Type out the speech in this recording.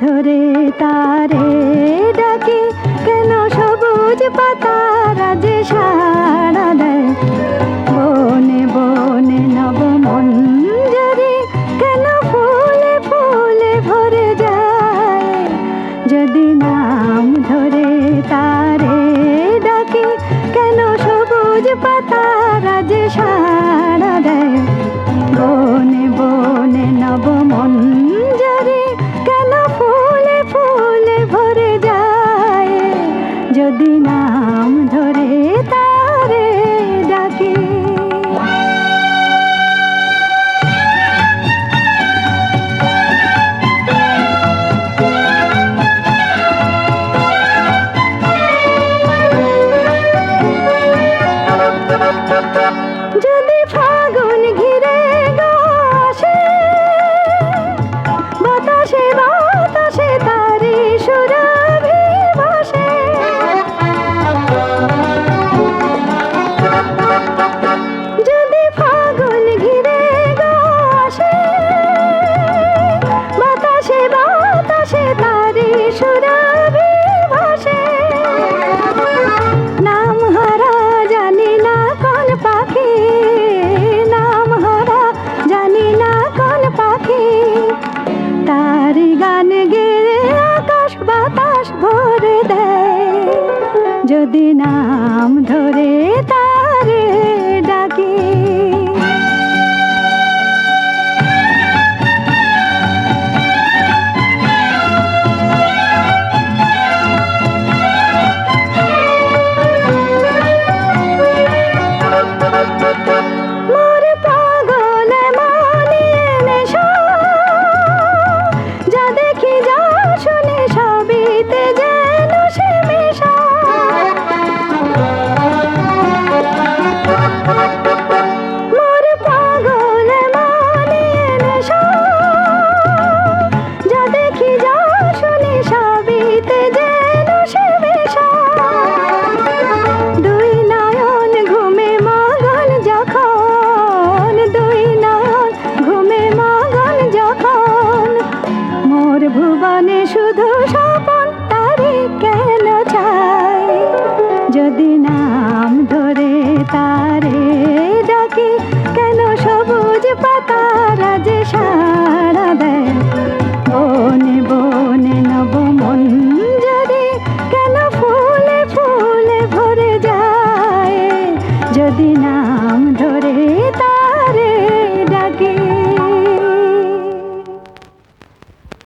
ধরে তারে ডাকি, কেন সবুজ পাতা রাজে সারা দেয়? বনে বনে নব মঞ্জরি কেন ফুলে ফুলে ভরে যায়? যদি নাম ধরে তারে ডাকি, কেন সবুজ পাতা রাজে সারা যদি না যদি নাম ধরে তা তারা